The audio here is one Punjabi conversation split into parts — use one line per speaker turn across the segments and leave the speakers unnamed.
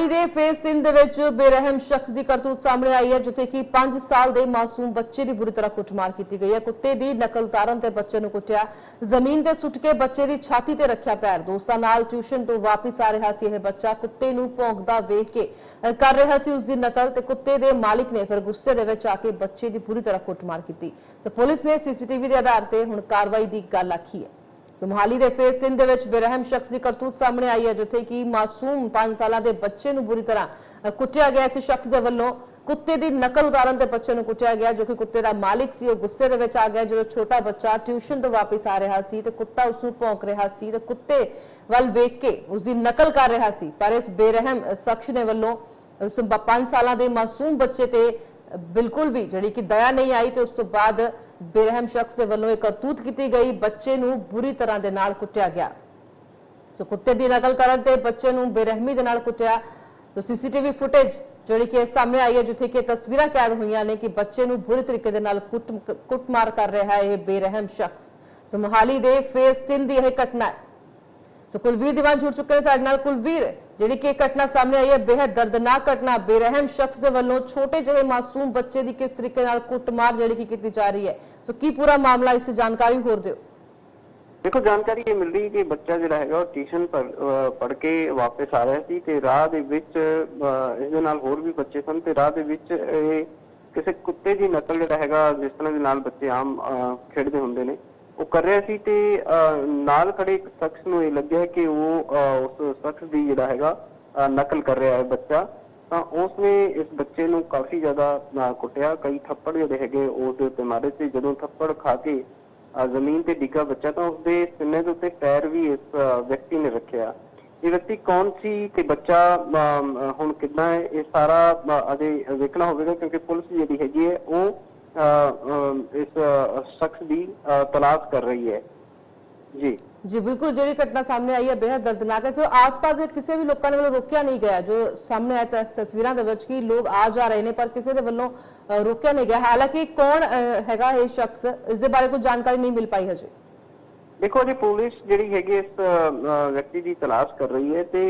ਮੋਹਾਲੀ ਦੇ ਫੇਸ 3 ਦੇ ਵਿੱਚ ਬੇਰਹਿਮ ਸ਼ਖਸ ਦੀ ਕਰਤੂਤ ਸਾਹਮਣੇ ਆਈ ਹੈ, ਜਿੱਥੇ ਕਿ 5 ਸਾਲ ਦੇ ਮਾਸੂਮ ਬੱਚੇ ਦੀ ਬੁਰੀ ਤਰ੍ਹਾਂ ਕੁੱਟਮਾਰ ਕੀਤੀ ਗਈ ਹੈ। ਕੁੱਤੇ ਦੀ ਨਕਲ ਉਤਾਰਨ ਤੇ ਬੱਚੇ ਨੂੰ ਕੁੱਟਿਆ। ਜ਼ਮੀਨ ਤੇ ਸੁੱਟ ਕੇ ਬੱਚੇ ਦੀ ਛਾਤੀ ਤੇ ਰੱਖਿਆ ਪੈਰ। ਦੋਸਤਾਂ ਨਾਲ ਟਿਊਸ਼ਨ ਤੋਂ ਵਾਪਸ ਆ ਰਿਹਾ ਸੀ ਇਹ ਬੱਚਾ। ਕੁੱਤੇ ਨੂੰ ਭੌਂਕਦਾ ਵੇਖ ਕੇ ਕਰ ਰਿਹਾ ਸੀ ਉਸ ਦੀ ਨਕਲ ਤੇ ਕੁੱਤੇ ਦੇ ਮਾਲਿਕ ਨੇ ਫਿਰ ਗੁੱਸੇ ਦੇ ਵਿੱਚ ਆ ਕੇ ਬੱਚੇ ਦੀ ਬੁਰੀ ਤਰ੍ਹਾਂ ਕੁੱਟਮਾਰ ਕੀਤੀ। ਤੇ ਪੁਲਿਸ ਨੇ ਸੀਸੀਟੀਵੀ ਦੇ ਆਧਾਰ ਤੇ ਹੁਣ ਕਾਰਵਾਈ ਦੀ ਗੱਲ ਆਖੀ ਹੈ। ਸੋ ਮੋਹਾਲੀ ਦੇ ਫੇਸ 3 ਦੇ ਵਿੱਚ ਬੇਰਹਿਮ ਸ਼ਖਸ ਦੀ ਕਰਤੂਤ ਸਾਹਮਣੇ ਆਈ ਹੈ, ਜਿੱਥੇ ਕਿ ਮਾਸੂਮ 5 ਸਾਲਾਂ ਦੇ ਬੱਚੇ ਨੂੰ ਬੁਰੀ ਤਰ੍ਹਾਂ ਕੁੱਟਿਆ ਗਿਆ ਇਸ ਸ਼ਖਸ ਦੇ ਵੱਲੋਂ। ਕੁੱਤੇ ਦੀ ਨਕਲ ਉਤਾਰਨ ਤੇ ਬੱਚੇ ਨੂੰ ਕੁੱਟਿਆ ਗਿਆ, ਜੋ ਕਿ ਕੁੱਤੇ ਦਾ ਮਾਲਿਕ ਸੀ, ਉਹ ਗੁੱਸੇ ਦੇ ਵਿੱਚ ਆ ਗਿਆ। ਜਦੋਂ ਛੋਟਾ ਬੱਚਾ ਟਿਊਸ਼ਨ ਤੋਂ ਵਾਪਸ ਆ ਰਿਹਾ ਸੀ ਤੇ ਕੁੱਤਾ ਉਸ ਨੂੰ ਭੌਂਕ ਰਿਹਾ ਸੀ ਤੇ ਕੁੱਤੇ ਵੱਲ ਵੇਖ ਕੇ ਉਸ ਦੀ ਨਕਲ ਕਰ ਰਿਹਾ ਸੀ। ਪਰ ਇਸ ਬੇਰਹਿਮ ਸ਼ਖਸ ਨੇ ਵੱਲੋਂ ਉਸ 5 ਸਾਲਾਂ ਦੇ ਮਾਸੂਮ ਬੱਚੇ ਤੇ ਬਿਲਕੁਲ ਵੀ ਜਿਹੜੀ ਕਿ ਦਇਆ ਨਹੀਂ ਆਈ ਤੇ ਉਸ ਤੋਂ ਬਾਅਦ ਬੇਰਹਿਮ ਸ਼ਖਸ ਦੇ ਵੱਲੋਂ ਇਹ ਕਰਤੂਤ ਕੀਤੀ ਗਈ, ਬੱਚੇ ਨੂੰ ਬੁਰੀ ਤਰ੍ਹਾਂ ਦੇ ਨਾਲ ਕੁੱਟਿਆ ਗਿਆ। ਸੋ ਕੁੱਤੇ ਦੀ ਨਕਲ ਕਰਨ ਤੇ ਬੱਚੇ ਨੂੰ ਬੇਰਹਿਮੀ ਦੇ ਨਾਲ ਕੁੱਟਿਆ। ਸੋ ਸੀਸੀਟੀਵੀ ਫੁਟੇਜ ਜਿਹੜੀ ਕਿ ਸਾਹਮਣੇ ਆਈ ਹੈ, ਜਿੱਥੇ ਕਿ ਤਸਵੀਰਾਂ ਕੈਦ ਹੋਈਆਂ ਨੇ ਕਿ ਬੱਚੇ ਨੂੰ ਬੁਰੀ ਤਰੀਕੇ ਦੇ ਨਾਲ ਕੁੱਟ, ਕੁੱਟਮਾਰ ਕਰ ਰਿਹਾ ਹੈ ਇਹ ਬੇਰਹਿਮ ਸ਼ਖਸ। ਸੋ ਮੋਹਾਲੀ ਦੇ ਫੇਸ 3 ਦੀ ਇਹ ਘਟਨਾ ਹੈ। ਸੋ ਕੁਲਵੀਰ ਦੀਵਾਨ ਜੁੜ ਚੁੱਕੇ ਨੇ ਸਾਡੇ ਨਾਲ ਕੁਲਵੀਰ ਜਿਹੜੀ ਕਿ ਘਟਨਾ ਸਾਹਮਣੇ ਆਈ ਹੈ ਬੇहद ਦਰਦਨਾਕ ਘਟਨਾ ਬੇਰਹਿਮ ਸ਼ਖਸ ਦੇ ਵੱਲੋਂ ਛੋਟੇ ਜਿਹੇ ਮਾਸੂਮ ਬੱਚੇ ਦੀ ਕਿਸ ਤਰੀਕੇ ਨਾਲ ਕੁੱਟਮਾਰ ਜਿਹੜੀ ਕਿ ਕੀਤੀ ਜਾ ਰਹੀ ਹੈ ਸੋ ਕੀ ਪੂਰਾ ਮਾਮਲਾ ਇਸ ਦੀ ਜਾਣਕਾਰੀ ਹੋਰ ਦਿਓ
ਦੇਖੋ ਜਾਣਕਾਰੀ ਇਹ ਮਿਲ ਰਹੀ ਕਿ ਬੱਚਾ ਜਿਹੜਾ ਹੈਗਾ ਉਹ ਟਿਊਸ਼ਨ ਪੜ੍ਹ ਕੇ ਵਾਪਸ ਆ ਰਿਹਾ ਸੀ ਤੇ ਰਾਹ ਦੇ ਵਿੱਚ ਅਹ, ਇਸ ਦੇ ਨਾਲ ਹੋਰ ਵੀ ਬੱਚੇ ਸਨ ਤੇ ਰਾਹ ਦੇ ਵਿੱਚ ਇਹ ਕਿਸੇ ਕੁੱਤੇ ਦੀ ਨਕਲ ਜਿਹੜਾ ਹੈਗਾ ਜਿਸ ਤਰ੍ਹਾਂ ਦੇ ਨਾਲ ਬੱਚੇ ਆਮ ਖੇਡਦੇ ਹੁੰਦੇ ਨੇ ਉਹ ਕਰ ਰਿਹਾ ਸੀ ਤੇ ਅਹ, ਨਾਲ ਖੜੇ ਇੱਕ ਸ਼ਖਸ ਨੂੰ ਇਹ ਲੱਗਿਆ ਕਿ ਉਹ ਉਸ ਸ਼ਖਸ ਦੀ ਜਿਹੜਾ ਹੈਗਾ ਨਕਲ ਕਰ ਰਿਹਾ ਹੈ ਬੱਚਾ। ਤਾਂ ਉਸ ਨੇ ਇਸ ਬੱਚੇ ਨੂੰ ਕਾਫੀ ਜ਼ਿਆਦਾ ਕੁੱਟਿਆ। ਕਈ ਥੱਪੜ ਜਿਹੜੇ ਹੈਗੇ ਉਹਦੇ ਉੱਤੇ ਮਾਰੇ ਸੀ। ਜਦੋਂ ਥੱਪੜ ਖਾ ਕੇ ਜ਼ਮੀਨ ਤੇ ਡਿੱਗਾ ਬੱਚਾ ਤਾਂ ਉਸਦੇ ਸਿੰਨੇ ਦੇ ਉੱਤੇ ਪੈਰ ਵੀ ਇਸ ਵਿਅਕਤੀ ਨੇ ਰੱਖਿਆ। ਇਹ ਵਿਅਕਤੀ ਕੌਣ ਸੀ ਤੇ ਬੱਚਾ ਹੁਣ ਕਿੱਦਾਂ ਹੈ? ਇਹ ਸਾਰਾ ਅਜੇ ਵੇਖਣਾ ਹੋਵੇਗਾ ਕਿਉਂਕਿ ਪੁਲਿਸ ਜਿਹੜੀ ਹੈਗੀ ਹੈ ਉਹ ਅਹ, ਅਮ, ਇਸ ਅਹ, ਸ਼ਖਸ ਦੀ ਅਹ, ਤਲਾਸ਼ ਕਰ ਰਹੀ ਹੈ ਜੀ
ਜੀ ਬਿਲਕੁਲ ਜਿਹੜੀ ਘਟਨਾ ਸਾਹਮਣੇ ਆਈ ਹੈ ਬੇहद ਦਰਦਨਾਕ ਹੈ ਸੋ ਆਸ-ਪਾਸ ਦੇ ਕਿਸੇ ਵੀ ਲੋਕਾਂ ਦੇ ਵੱਲੋਂ ਰੋਕਿਆ ਨਹੀਂ ਗਿਆ ਜੋ ਸਾਹਮਣੇ ਆਇਆ ਤ- ਤਸਵੀਰਾਂ ਦੇ ਵਿੱਚ ਕਿ ਲੋਕ ਆ ਜਾ ਰਹੇ ਨੇ ਪਰ ਕਿਸੇ ਦੇ ਵੱਲੋਂ ਅ, ਰੋਕਿਆ ਨਹੀਂ ਗਿਆ ਹਾਲਾਂਕਿ ਕੌਣ ਅ, ਹੈਗਾ ਇਹ ਸ਼ਖਸ ਇਸ ਦੇ ਬਾਰੇ ਕੋਈ ਜਾਣਕਾਰੀ ਨਹੀਂ ਮਿਲ ਪਾਈ ਹਜੇ
ਦੇਖੋ ਜੀ ਪੁਲਿਸ ਜਿਹੜੀ ਹੈਗੀ ਇਸ ਵਿਅਕਤੀ ਦੀ ਤਲਾਸ਼ ਕਰ ਰਹੀ ਹੈ ਤੇ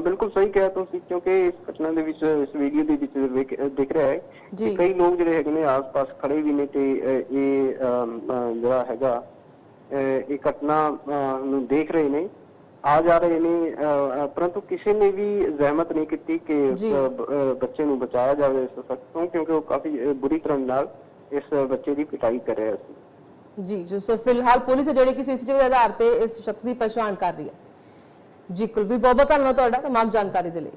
ਬਿਲਕੁਲ ਸਹੀ ਕਿਹਾ ਤੁਸੀਂ ਕਿਉਂਕਿ ਇਸ ਘਟਨਾ ਦੇ ਵਿੱਚ ਇਸ ਵੀਡੀਓ ਦੇ ਵਿੱਚ ਦਿਖ ਰਿਹਾ ਹੈ। ਕਿ ਕਈ ਲੋਕ ਜਿਹੜੇ ਹੈਗੇ ਨੇ ਆਸ-ਪਾਸ ਖੜੇ ਵੀ ਨੇ ਤੇ ਇਹ ਜਿਹੜਾ ਹੈਗਾ ਇਹ ਘਟਨਾ ਨੂੰ ਦੇਖ ਰਹੇ ਨੇ ਆ ਜਾ ਰਹੇ ਨੇ ਪਰੰਤੂ ਕਿਸੇ ਨੇ ਵੀ ਜ਼ਹਿਮਤ ਨਹੀਂ ਕੀਤੀ ਕਿ ਉਸ ਬੱਚੇ ਨੂੰ ਬਚਾਇਆ ਜਾਵੇ ਇਸ ਤੋਂ ਕਿਉਂਕਿ ਉਹ ਕਾਫੀ ਬੁਰੀ ਤਰ੍ਹਾਂ ਨਾਲ ਇਸ ਬੱਚੇ ਦੀ ਪਿਟਾਈ ਕਰ ਰਿਹਾ ਸੀ
ਜੀ, ਜੋ ਸੋ ਫਿਲਹਾਲ ਪੁਲਿਸ ਹੈ ਜਿਹੜੀ ਕਿ ਸੀਸੀਟੀਵੀ ਦੇ ਆਧਾਰ ਤੇ ਇਸ ਸ਼ਖਸ ਦੀ ਪਛਾਣ ਕਰ ਰਹੀ ਹੈ। ਜੀ ਕੁਲਵੀਰ ਬਹੁਤ ਬਹੁਤ ਧੰਨਵਾਦ ਤੁਹਾਡਾ, ਤਮਾਮ ਜਾਣਕਾਰੀ ਦੇ ਲਈ।